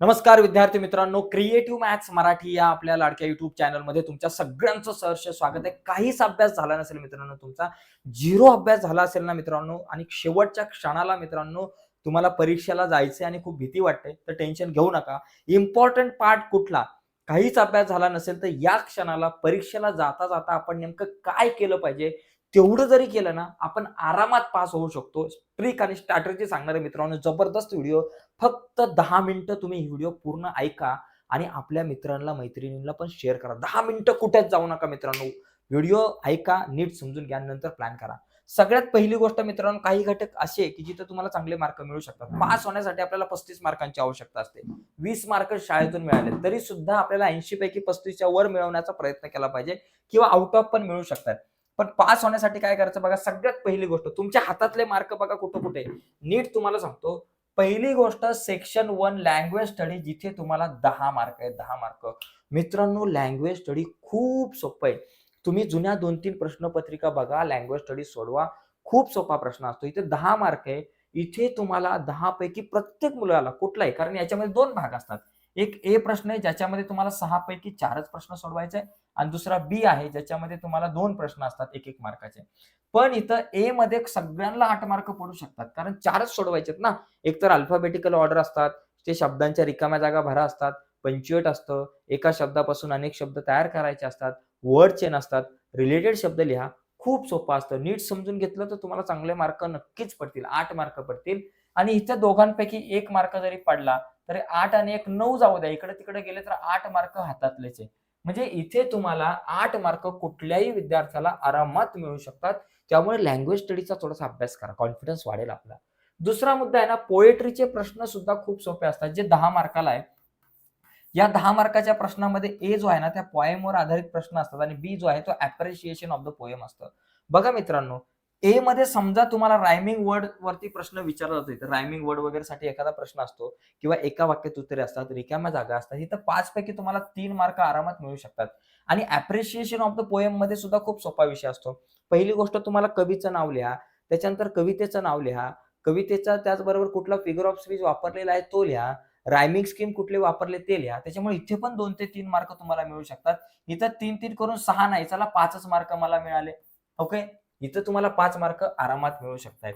नमस्कार विद्यार्थी मित्रांनो क्रिएटिव्ह मॅथ्स मराठी या आपल्या लाडक्या युट्यूब चॅनलमध्ये तुमच्या सगळ्यांचं सहर्ष स्वागत आहे. काहीच अभ्यास झाला नसेल मित्रांनो तुमचा झिरो अभ्यास झाला असेल ना मित्रांनो आणि शेवटच्या क्षणाला मित्रांनो तुम्हाला परीक्षेला जायचे आणि खूप भीती वाटते तर टेन्शन घेऊ नका. इम्पॉर्टंट पार्ट कुठला? काहीच अभ्यास झाला नसेल तर या क्षणाला परीक्षेला जाता जाता आपण नेमकं काय केलं पाहिजे? तेवढं जरी केलं ना आपण आरामात पास होऊ शकतो. ट्रिक आणि स्ट्रॅटजी सांगणारे मित्रांनो जबरदस्त व्हिडिओ फक्त दहा मिनिटं तुम्ही व्हिडिओ पूर्ण ऐका आणि आपल्या मित्रांना मैत्रिणींना पण शेअर करा. दहा मिनिटं कुठेच जाऊ नका मित्रांनो. व्हिडिओ ऐका नीट समजून घ्या नंतर प्लॅन करा. सगळ्यात पहिली गोष्ट मित्रांनो काही घटक असे की जिथे तुम्हाला चांगले मार्क मिळू शकतात. पास होण्यासाठी आपल्याला पस्तीस मार्कांची आवश्यकता असते. वीस मार्क शाळेतून मिळाले. तरी सुद्धा आपल्याला ऐंशी पैकी पस्तीसच्या वर मिळवण्याचा प्रयत्न केला पाहिजे किंवा आउट ऑफ पण मिळू शकतात. पण पास होण्यासाठी काय करायचं बघा सगळ्यात पहिली गोष्ट तुमच्या हातातले मार्क बघा कुठं कुठे. नीट तुम्हाला सांगतो पहिली गोष्ट सेक्शन वन लँग्वेज स्टडी जिथे तुम्हाला दहा मार्क आहेत दहा मार्क मित्रांनो लँग्वेज स्टडी खूप सोपं आहे. तुम्ही जुन्या दोन तीन प्रश्नपत्रिका बघा लँग्वेज स्टडी सोडवा खूप सोपा प्रश्न असतो. इथे दहा मार्क आहे. इथे तुम्हाला दहा पैकी प्रत्येक मुलाला कुठलाही कारण याच्यामध्ये दोन भाग असतात. एक ए प्रश्न आहे ज्याच्यामध्ये तुम्हाला सहा पैकी चारच प्रश्न सोडवायचे आणि दुसरा बी आहे ज्याच्यामध्ये तुम्हाला दोन प्रश्न असतात एक एक मार्काचे. पण इथं ए मध्ये सगळ्यांना आठ मार्क पडू शकतात कारण चारच सोडवायचे आहेत ना. एक तर अल्फाबेटिकल ऑर्डर असतात ते शब्दांच्या रिकाम्या जागा भरा असतात पंच्युएट असतं एका शब्दापासून अनेक शब्द तयार करायचे असतात वर्ड चेन असतात रिलेटेड शब्द लिहा खूप सोपं असतं. नीट समजून घेतलं तर तुम्हाला चांगले मार्क नक्कीच पडतील आठ मार्क पडतील. आणि इथं दोघांपैकी एक मार्क जरी पडला तर आठ आणि एक नऊ जाऊ द्या. इकडे तिकडे गेले तर आठ मार्क हातातलेच आहे. म्हणजे इथे तुम्हाला आठ मार्क कुठल्याही विद्यार्थ्याला आरामात मिळू शकतात. त्यामुळे लँग्वेज स्टडीचा थोडासा अभ्यास करा. कॉन्फिडन्स वाढेल आपला. दुसरा मुद्दा आहे ना पोएट्रीचे प्रश्न सुद्धा खूप सोपे असतात. जे दहा मार्काला आहे या दहा मार्काच्या प्रश्नामध्ये ए जो आहे ना त्या पोएमवर आधारित प्रश्न असतात आणि बी जो आहे तो अप्रिशिएशन ऑफ द पोएम असतं. बघा मित्रांनो ए मध्ये समजा तुम्हाला रायमिंग वर्ड वरती प्रश्न विचारला जातो रायमिंग वर्ड वगैरे साठी एखादा प्रश्न असतो किंवा एका वाक्यात उत्तरे असतात रिकाम्या जागा असतात इथं पाच पैकी तुम्हाला तीन मार्क आरामात मिळू शकतात. आणि अप्रिशिएशन ऑफ द पोएममध्ये सुद्धा खूप सोपा विषय असतो. पहिली गोष्ट तुम्हाला कवीचं नाव लिहा त्याच्यानंतर कवितेचं नाव लिहा कवितेचा त्याचबरोबर कुठला फिगर ऑफ स्पीच वापरलेला आहे तो लिहा रायमिंग स्कीम कुठले वापरले ते लिहा त्याच्यामुळे इथे पण दोन ते तीन मार्क तुम्हाला मिळू शकतात. इथं तीन तीन करून सहा नाही चला पाचच मार्क मला मिळाले. ओके इथं तुम्हाला पाच मार्क आरामात मिळू शकतात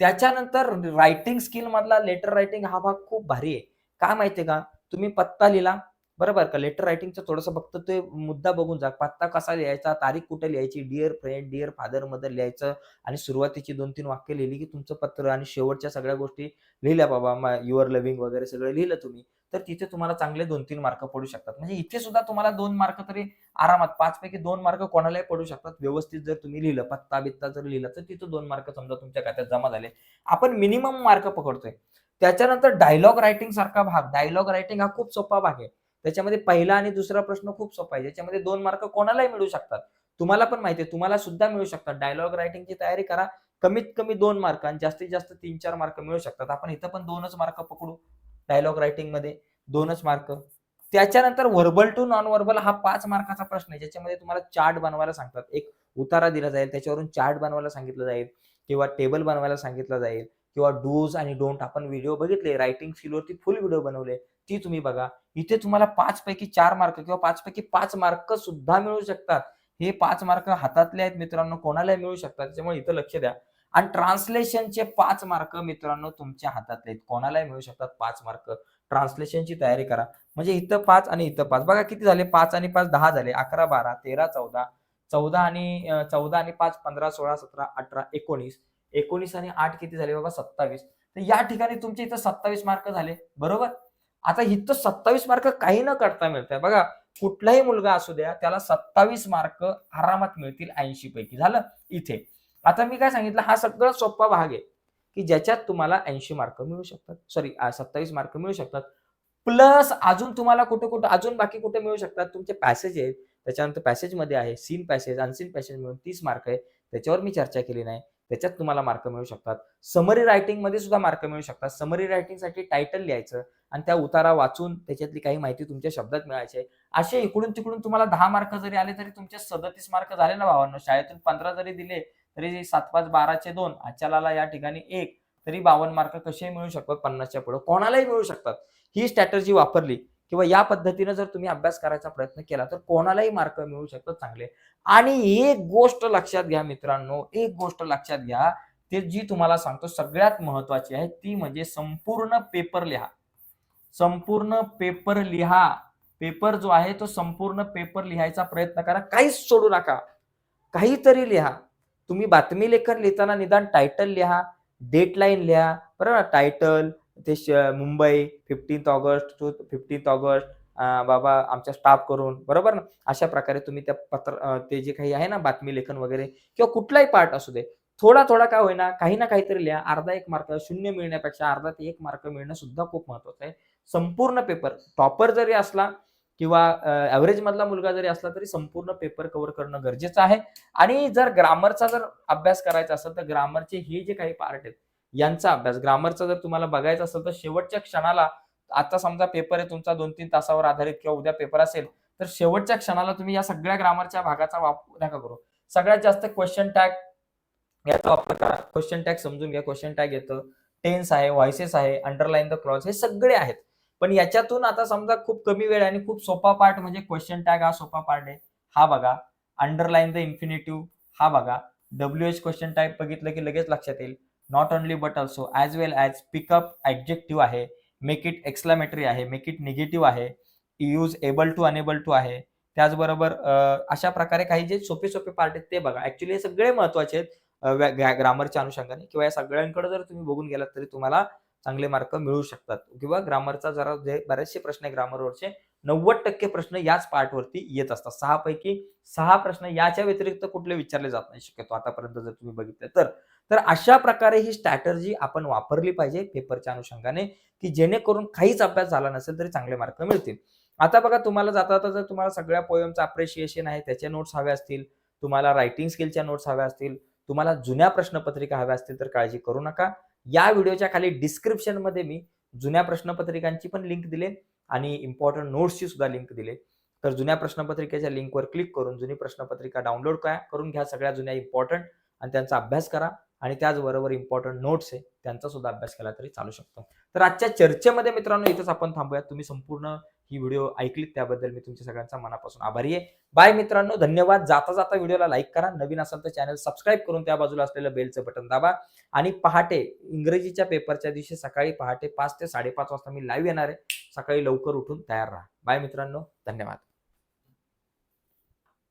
त्याच्यानंतर रायटिंग स्किल मधला लेटर रायटिंग हा भाग खूप भारी आहे. काय माहितीये का? तुम्ही पत्ता लिहिला बरोबर का? लेटर रायटिंगचं थोडंसं फक्त ते मुद्दा बघून जा. पत्ता कसा लिहायचा तारीख कुठे लिहायची dear friend dear father mother लिहायचं आणि सुरुवातीची दोन तीन वाक्य लिहिली की तुमचं पत्र आणि शेवटच्या सगळ्या गोष्टी लिहिल्या बाबा युअर लव्हिंग वगैरे सगळं लिहिलं तुम्ही. तर तिथे तुम्हाला चांगले दोन तीन मार्क पडू शकतात. म्हणजे इथे सुद्धा तुम्हाला दोन मार्क तरी आरामात पाच पैकी दोन मार्क कोणालाही पडू शकतात. व्यवस्थित जर तुम्ही लिहिलं पत्ता बित्ता जर लिहिलं तर तिथं दोन मार्क समजा तुमच्या खात्यात जमा झाले. आपण मिनिमम मार्क पकडतोय. त्याच्यानंतर डायलॉग रायटिंग सारखा भाग. डायलॉग रायटिंग हा खूप सोपा भाग आहे. त्याच्यामध्ये पहिला आणि दुसरा प्रश्न खूप सोपा आहे. ज्याच्यामध्ये दोन मार्क कोणालाही मिळू शकतात. तुम्हाला पण माहिती आहे तुम्हाला सुद्धा मिळू शकतात. डायलॉग रायटिंगची तयारी करा. कमीत कमी दोन मार्क आणि जास्तीत जास्त तीन चार मार्क मिळू शकतात. आपण इथं पण दोनच मार्क पकडू. डायलॉग रायटिंगमध्ये दोनच मार्क त्याच्यानंतर व्हर्बल टू नॉन व्हर्बल हा पाच मार्काचा प्रश्न आहे. ज्याच्यामध्ये तुम्हाला चार्ट बनवायला सांगतात. एक उतारा दिला जाईल त्याच्यावरून चार्ट बनवायला सांगितलं जाईल किंवा टेबल बनवायला सांगितलं जाईल किंवा डूज आणि डोंट आपण व्हिडिओ बघितले रायटिंग स्किलवरती फुल व्हिडिओ बनवले ती तुम्ही बघा. इथे तुम्हाला पाच पैकी चार मार्क किंवा पाच पैकी पाच मार्क सुद्धा मिळू शकतात. हे पाच मार्क हातातले आहेत मित्रांनो कोणालाही मिळू शकतात. त्याच्यामुळे इथं लक्ष द्या. आणि ट्रान्सलेशनचे पाच मार्क मित्रांनो तुमच्या हातातले आहेत. कोणालाही मिळू शकतात पाच मार्क ट्रान्सलेशनची तयारी करा. म्हणजे इथं पाच आणि इथं पाच. बघा किती झाले? पाच आणि पाच दहा झाले. अकरा बारा तेरा चौदा. चौदा आणि चौदा आणि पाच पंधरा सोळा सतरा अठरा एकोणीस. एकोणीस आणि आठ किती झाले? बाबा सत्तावीस. तर या ठिकाणी तुमचे इथं सत्तावीस मार्क झाले. बरोबर? आता इथं सत्तावीस मार्क काही न करता मिळतंय. बघा कुठलाही मुलगा असू द्या त्याला सत्तावीस मार्क आरामात मिळतील ऐंशी पैकी. झालं? इथे. आता मी काय सांगितलं? हा सगळं सोपा भाग आहे की ज्याच्यात तुम्हाला ऐंशी मार्क मिळू शकतात. सॉरी सत्तावीस मार्क मिळू शकतात. प्लस अजून तुम्हाला कुठे कुठे अजून बाकी कुठे मिळू शकतात? तुमचे पॅसेज आहेत. त्याच्यानंतर पॅसेजमध्ये आहे सीन पॅसेज अनसीन पॅसेज मिळून तीस मार्क आहे. त्याच्यावर मी चर्चा केली नाही. त्याच्यात तुम्हाला मार्क मिळू शकतात. समरी रायटिंगमध्ये सुद्धा मार्क मिळू शकतात. समरी रायटिंगसाठी टायटल लिहायचं आणि त्या उतारा वाचून त्याच्यातली काही माहिती तुमच्या शब्दात मिळायची असे इकडून तिकडून तुम्हाला दहा मार्क जरी आले तरी तुमचे सदतीस मार्क झाले ना भावांना. शाळेतून पंधरा जरी दिले तरी सात पाच बाराचे दोन अचलाला या ठिकाणी एक तरी बावन्न मार्क कसे मिळू शकतात पन्नासच्या पुढे. कोणालाही मिळू शकतात. ही स्ट्रॅटर्जी वापरली किंवा या पद्धतीनं जर तुम्ही अभ्यास करायचा प्रयत्न केला तर कोणालाही मार्क मिळू शकतात चांगले. आणि एक गोष्ट लक्षात घ्या मित्रांनो एक गोष्ट लक्षात घ्या ते जी तुम्हाला सांगतो सगळ्यात महत्वाची आहे ती म्हणजे संपूर्ण पेपर लिहा. संपूर्ण पेपर लिहा. पेपर जो आहे तो संपूर्ण पेपर लिहायचा प्रयत्न करा. काहीच सोडू नका. काहीतरी लिहा. तुम्ही बातमी लेखन लिहिताना निदान टायटल लिहा डेटलाईन लिहा बरोबर? टायटल ते Mumbai fifteenth August to fifteenth August बाबा आमच्या स्टाफ करून बरोबर ना? अशा प्रकारे तुम्ही त्या पत्र ते जे काही आहे ना बातमी लेखन वगैरे किंवा कुठलाही पार्ट असू दे थोडा थोडा काय होईना काही ना काहीतरी लिहा. अर्धा एक मार्क शून्य मिळण्यापेक्षा अर्धा ते एक मार्क मिळणं सुद्धा खूप महत्वाचं आहे. संपूर्ण पेपर टॉपर जरी असला किंवा ॲव्हरेज मधला मुलगा जरी असला तरी संपूर्ण पेपर कव्हर करणं गरजेचं आहे. आणि जर ग्रामरचा जर अभ्यास करायचा असेल तर ग्रामरचे हे जे काही पार्ट आहेत यांचा अभ्यास. ग्रामरचा जर तुम्हाला बघायचा असेल तर शेवटच्या क्षणाला आता समजा पेपर आहे तुमचा दोन तीन तासावर आधारित किंवा उद्या पेपर असेल तर शेवटच्या क्षणाला तुम्ही या सगळ्या ग्रामरच्या भागाचा वापर नका करू. सगळ्यात जास्त क्वेश्चन टॅग याचा वापर करा. क्वेश्चन टॅग समजून घ्या. क्वेश्चन टॅग येतं. टेन्स आहे व्हॉइसेस आहे अंडरलाईन द क्लॉज हे सगळे आहेत. पण याच्यातून आता समजा खूप कमी वेळ आणि खूप सोपा पार्ट म्हणजे क्वेश्चन टॅग हा सोपा पार्ट आहे. हा बघा. अंडरलाईन द इन्फिनिटिव्ह हा बघा. डब्ल्यू एच क्वेश्चन टाईप बघितलं की लगेच लक्षात येईल. Not only but also as well as pickup objective आहे. मेक इट एक्स्लामेटरी आहे. मेक इट निगेटिव्ह आहे. Use able to enable to आहे. त्याचबरोबर अशा प्रकारे काही जे सोपे सोपे पार्ट आहेत ते बघा. ऍक्च्युली हे सगळे महत्त्वाचे आहेत ग्रामरच्या अनुषंगाने किंवा या सगळ्यांकडे जर तुम्ही बघून गेलात तरी तुम्हाला चांगले मार्क मिळू शकतात. किंवा ग्रामरचा जरा जे बरेचसे प्रश्न आहे ग्रामरवरचे नव्वद टक्के प्रश्न याच पार्टवरती येत असतात. सहा पैकी सहा प्रश्न याच्या व्यतिरिक्त कुठले विचारले जात नाही शक्यतो आतापर्यंत जर तुम्ही बघितलं तर. तर अशा प्रकारे ही स्ट्रॅटर्जी आपण वापरली पाहिजे पेपरच्या अनुषंगाने की जेणेकरून काहीच अभ्यास झाला नसेल तरी चांगले मार्क मिळतील. आता बघा तुम्हाला जाता जाता जर तुम्हाला सगळ्या पोयमचं अप्रिशिएशन आहे त्याचे नोट्स हवे असतील तुम्हाला रायटिंग स्किलच्या नोट्स हव्या असतील तुम्हाला जुन्या प्रश्नपत्रिका हव्या असतील तर काळजी करू नका. या व्हिडिओच्या खाली डिस्क्रिप्शनमध्ये मी जुन्या प्रश्नपत्रिकांची पण लिंक दिले आणि इम्पॉर्टंट नोट्सची सुद्धा लिंक दिले. तर जुन्या प्रश्नपत्रिकेच्या लिंकवर क्लिक करून जुनी प्रश्नपत्रिका डाउनलोड करून घ्या सगळ्या जुन्या इम्पॉर्टंट आणि त्यांचा अभ्यास करा आणि त्याचबरोबर इम्पॉर्टंट नोट्स आहे त्यांचा सुद्धा अभ्यास केला तरी चालू शकतो. तर आजच्या चर्चेमध्ये मित्रांनो इथंच आपण थांबूया तुम्ही संपूर्ण ही व्हिडिओ ऐकलीत त्याबद्दल मी तुमच्या सगळ्यांचा मनापासून आभारी आहे. बाय मित्रांनो धन्यवाद. जाता जाता व्हिडिओला लाईक करा. नवीन असाल तर चॅनल सबस्क्राईब करून त्या बाजूला असलेलं बेलचं बटन दाबा. आणि पहाटे इंग्रजीच्या पेपरच्या दिवशी सकाळी पहाटे पाच ते साडेपाच वाजता मी लाईव्ह येणार आहे. सकाळी लवकर उठून तयार राहा. बाय मित्रांनो धन्यवाद.